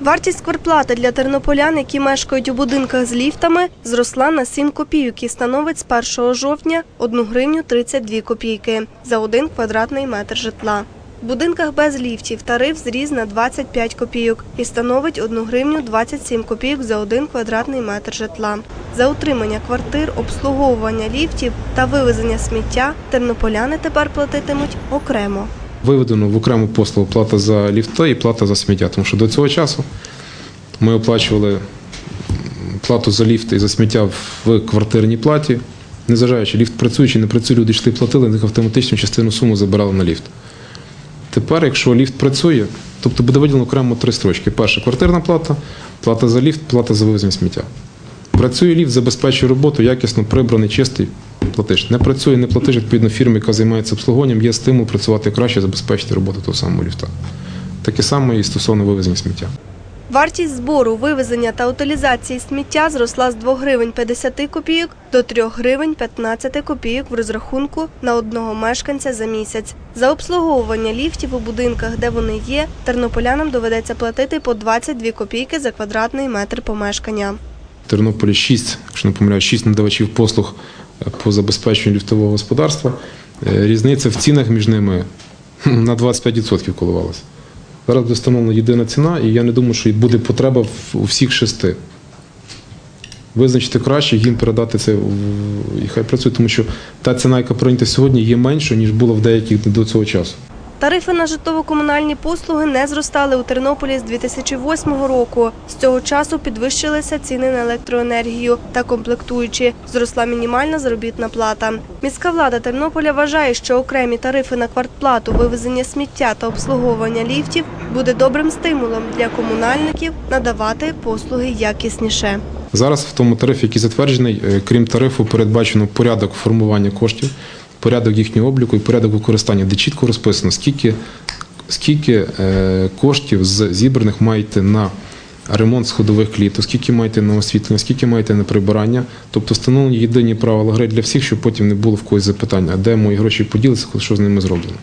Вартість квартплати для тернополян, які мешкають у будинках з ліфтами, зросла на 7 копійок і становить з 1 жовтня 1 гривню 32 копійки за 1 квадратний метр житла. В будинках без ліфтів тариф зріс на 25 копійок і становить 1 гривню 27 копійок за 1 квадратний метр житла. За утримання квартир, обслуговування ліфтів та вивезення сміття тернополяни тепер платитимуть окремо. Виведено в окрему послугу плата за ліфти і плата за сміття. Тому що до цього часу ми оплачували плату за ліфт і за сміття в квартирній платі. Незважаючи, ліфт працює чи не працює, люди йшли платили, них автоматично частину суми забирали на ліфт. Тепер, якщо ліфт працює, тобто буде виділено окремо три строчки. Перша квартирна плата, плата за ліфт, плата за вивезення сміття. Працює ліфт, забезпечує роботу, якісно прибраний, чистий, платиш. Не працює, не платиш, відповідно, фірмі, яка займається обслуговуванням, є стимул працювати краще, забезпечити роботу того самого ліфта. Таке саме і стосовно вивезення сміття. Вартість збору, вивезення та утилізації сміття зросла з 2 гривень 50 копійок до 3 гривень 15 копійок в розрахунку на одного мешканця за місяць. За обслуговування ліфтів у будинках, де вони є, тернополянам доведеться платити по 22 копійки за квадратний метр помешкання. Тернополі 6, якщо не помиляю, 6 надавачів послуг е, по забезпеченню ліфтового господарства. Е, Різниця в цінах між ними на 25% коливалася. Зараз буде встановлена єдина ціна, і я не думаю, що буде потреба у всіх шести. Визначити краще, їм передати це і хай працює, тому що та ціна, яка прийнята сьогодні, є меншою, ніж була в деяких до цього часу. Тарифи на житлово-комунальні послуги не зростали у Тернополі з 2008 року. З цього часу підвищилися ціни на електроенергію та комплектуючі. Зросла мінімальна заробітна плата. Міська влада Тернополя вважає, що окремі тарифи на квартплату, вивезення сміття та обслуговування ліфтів буде добрим стимулом для комунальників надавати послуги якісніше. Зараз в тому тарифі, який затверджений, е, крім тарифу, передбачено порядок формування коштів, порядок їхнього обліку і порядок використання, де чітко розписано, скільки, скільки е, коштів з зібраних маєте на ремонт сходових кліток, скільки маєте на освітлення, скільки маєте на прибирання. Тобто встановлені єдині правила гри для всіх, щоб потім не було в когось запитання, де мої гроші поділися, що з ними зроблено.